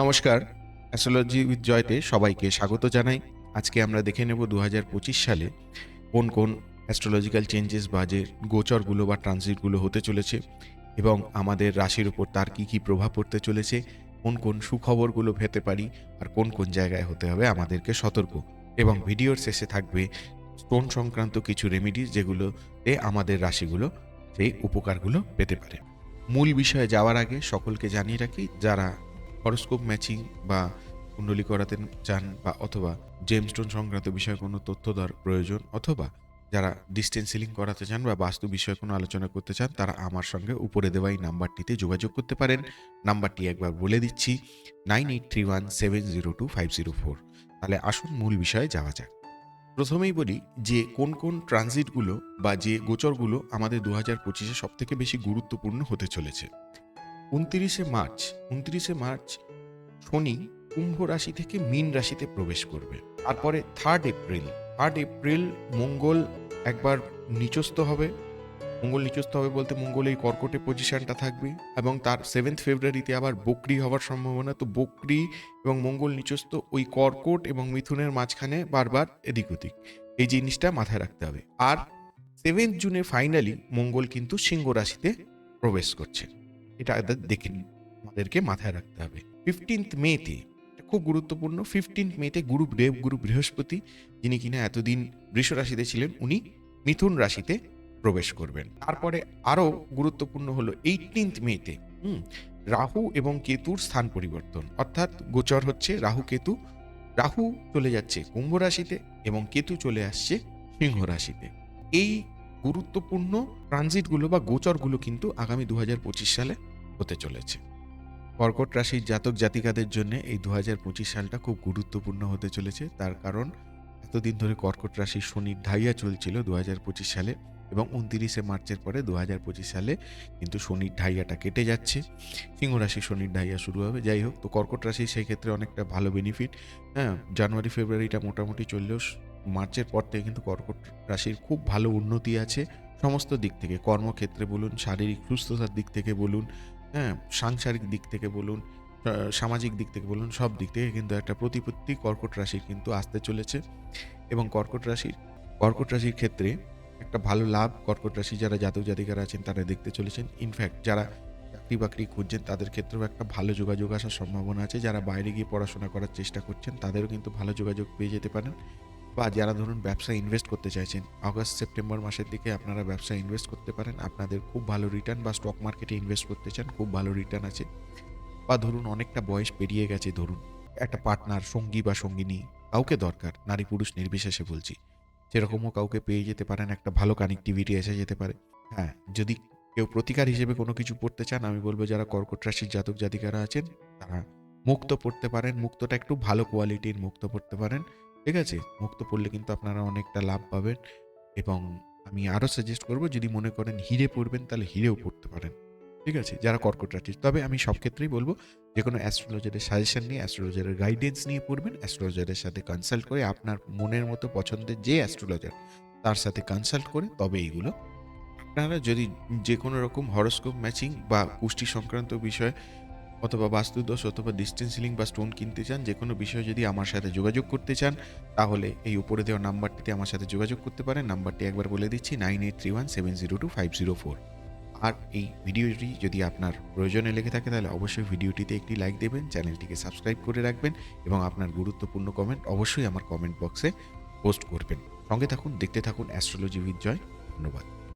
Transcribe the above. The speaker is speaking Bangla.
নমস্কার অ্যাস্ট্রোলজি উইথ জয়তে সবাইকে স্বাগত জানাই। আজকে আমরা দেখে নেব দু হাজার পঁচিশ সালে কোন কোন অ্যাস্ট্রোলজিক্যাল চেঞ্জেস বা যে গোচরগুলো বা ট্রানজিটগুলো হতে চলেছে এবং আমাদের রাশির উপর তার কী কী প্রভাব পড়তে চলেছে, কোন কোন সুখবরগুলো পেতে পারি আর কোন কোন জায়গায় হতে হবে আমাদেরকে সতর্ক। এবং ভিডিওর শেষে থাকবে স্টোন সংক্রান্ত কিছু রেমিডিস যেগুলোতে আমাদের রাশিগুলো সেই উপকারগুলো পেতে পারে। মূল বিষয়ে যাওয়ার আগে সকলকে জানিয়ে রাখি, যারা হরস্কোপ ম্যাচিং বা কুণ্ডলী করাতে চান বা অথবা জেমস্টোন সংক্রান্ত বিষয়ে কোনো তথ্য দর প্রয়োজন অথবা যারা ডিস্টেন্স সিলিং করাতে চান বা বাস্তু বিষয়ে কোনো আলোচনা করতে চান, তারা আমার সঙ্গে উপরে দেওয়া এই নাম্বারটিতে যোগাযোগ করতে পারেন। নাম্বারটি একবার বলে দিচ্ছি nine eight three one seven zero two five zero four তাহলে আসুন মূল বিষয়ে যাওয়া যাক। প্রথমেই বলি যে কোন কোন ট্রানজিটগুলো বা যে গোচরগুলো আমাদের দু হাজার পঁচিশে সব থেকে বেশি গুরুত্বপূর্ণ হতে চলেছে। উনত্রিশে মার্চ উনত্রিশে মার্চ শনি কুম্ভ রাশি থেকে মীন রাশিতে প্রবেশ করবে। তারপরে থার্ড এপ্রিল থার্ড এপ্রিল মঙ্গল একবার নিচস্থ হবে। মঙ্গল নিচস্থ হবে বলতে মঙ্গল এই কর্কটে পজিশনটা থাকবে এবং তার সেভেন্থ ফেব্রুয়ারিতে আবার বকরি হওয়ার সম্ভাবনা। তো বকরি এবং মঙ্গল নিচস্থ ওই কর্কট এবং মিথুনের মাঝখানে বারবার এদিক ওদিক। এই জিনিসটা মাথায় রাখতে হবে। আর সেভেন্থ জুনে ফাইনালি মঙ্গল কিন্তু সিংহ রাশিতে প্রবেশ করছে। এটা দেখে নিন। আমাদেরকে মাথায় রাখতে হবে। ফিফটিন্থ মেতে খুব গুরুত্বপূর্ণ ফিফটিন্থ মেতে গুরু দেব, গুরু বৃহস্পতি, যিনি কিনা এতদিন বৃষ রাশিতে ছিলেন, উনি মিথুন রাশিতে প্রবেশ করবেন। তারপরে আরও গুরুত্বপূর্ণ হলো এইটিন্থ মেতে হুম, রাহু এবং কেতুর স্থান পরিবর্তন। অর্থাৎ গোচর হচ্ছে রাহু, কেতু, রাহু চলে যাচ্ছে কুম্ভ রাশিতে এবং কেতু চলে আসছে সিংহ রাশিতে। এই গুরুত্বপূর্ণ ট্রানজিটগুলো বা গোচরগুলো কিন্তু আগামী দু হাজার পঁচিশ সালে হতে চলেছে। কর্কট রাশির জাতক জাতিকাদের জন্য এই দু পঁচিশ সালটা খুব গুরুত্বপূর্ণ হতে চলেছে। তার কারণ, এতদিন ধরে কর্কট রাশির শনির ঢাইয়া চলছিল দু পঁচিশ সালে এবং উনতিরিশে মার্চের পরে দু হাজার পঁচিশ সালে কিন্তু শনির ঢাইয়াটা কেটে যাচ্ছে। সিংহ রাশির শনির ঢাইয়া শুরু হবে। যাই হোক, তো কর্কট রাশি সেই ক্ষেত্রে অনেকটা ভালো বেনিফিট হ্যাঁ জানুয়ারি, ফেব্রুয়ারিটা মোটামুটি চললেও মার্চের পর থেকে কিন্তু কর্কট রাশির খুব ভালো উন্নতি আছে। সমস্ত দিক থেকে কর্মক্ষেত্রে বলুন, শারীরিক সুস্থতার দিক থেকে বলুন হ্যাঁ সাংসারিক দিক থেকে বলুন সামাজিক দিক থেকে বলুন, সব দিক থেকে কিন্তু একটা প্রতিপত্তি কর্কট রাশির কিন্তু আসতে চলেছে। এবং কর্কট রাশির কর্কট রাশির ক্ষেত্রে একটা ভালো লাভ কর্কট রাশি যারা জাতক জাতিকারা আছেন তারা দেখতে চলেছেন। ইনফ্যাক্ট যারা চাকরি বাকরি খুঁজছেন তাদের ক্ষেত্রেও একটা ভালো যোগাযোগ আসার সম্ভাবনা আছে। যারা বাইরে গিয়ে পড়াশোনা করার চেষ্টা করছেন তাদেরও কিন্তু ভালো যোগাযোগ পেয়ে যেতে পারেন। বা যারা ধরুন ব্যবসায় ইনভেস্ট করতে চাইছেন আগস্ট সেপ্টেম্বর মাসের দিকে আপনারা ব্যবসায় ইনভেস্ট করতে পারেন। আপনাদের খুব ভালো রিটার্ন বা স্টক মার্কেটে ইনভেস্ট করতে চান, খুব ভালো রিটার্ন আছে। বা ধরুন অনেকটা বয়স পেরিয়ে গেছে, ধরুন একটা পার্টনার সঙ্গী বা সঙ্গিনী কাউকে দরকার, নারী পুরুষ নির্বিশেষে বলছি। সেরকমও কাউকে পেয়ে যেতে পারেন, একটা ভালো কানেক্টিভিটি এসে যেতে পারে। হ্যাঁ যদি কেউ প্রতিকার হিসেবে কোনো কিছু পড়তে চান, আমি বলব যারা কর্কট রাশির জাতক জাতিকারা আছেন, তারা মুক্ত পড়তে পারেন। মুক্তটা একটু ভালো কোয়ালিটির মুক্ত পড়তে পারেন। ঠিক আছে? মুক্ত পড়লে কিন্তু আপনারা অনেকটা লাভ পাবেন এবং আমি আরও সাজেস্ট করব, যদি মনে করেন হিরে পড়বেন, তাহলে হিরেও পড়তে পারেন। ঠিক আছে? যারা কর্কট রাশি, তবে আমি সব ক্ষেত্রেই বলব যে কোনো অ্যাস্ট্রোলজারের সাজেশন নিয়ে অ্যাস্ট্রোলজারের গাইডেন্স নিয়ে পড়বেন অ্যাস্ট্রোলজারের সাথে কনসাল্ট করে আপনার মনের মতো পছন্দের যে অ্যাস্ট্রোলজার তার সাথে কনসাল্ট করে তবে এইগুলো। আপনারা যদি যে কোনো রকম হরস্কোপ ম্যাচিং বা পুষ্টি সংক্রান্ত বিষয় অথবা বাস্তুদোষ অথবা ডিস্টেন্স সিলিং বা স্টোন কিনতে চান যে কোনো বিষয়ে যদি আমার সাথে যোগাযোগ করতে চান, তাহলে এই উপরে দেওয়া নাম্বারটিতে আমার সাথে যোগাযোগ করতে পারেন। নাম্বারটি একবার বলে দিচ্ছি, nine eight three one seven zero two five zero four. আর এই ভিডিওটি যদি আপনার প্রয়োজনে লেগে থাকে, তাহলে অবশ্যই ভিডিওটিতে একটি লাইক দেবেন, চ্যানেলটিকে সাবস্ক্রাইব করে রাখবেন এবং আপনার গুরুত্বপূর্ণ কমেন্ট অবশ্যই আমার কমেন্ট বক্সে পোস্ট করবেন। সঙ্গে থাকুন, দেখতে থাকুন অ্যাস্ট্রোলজি উইথ জয় ধন্যবাদ।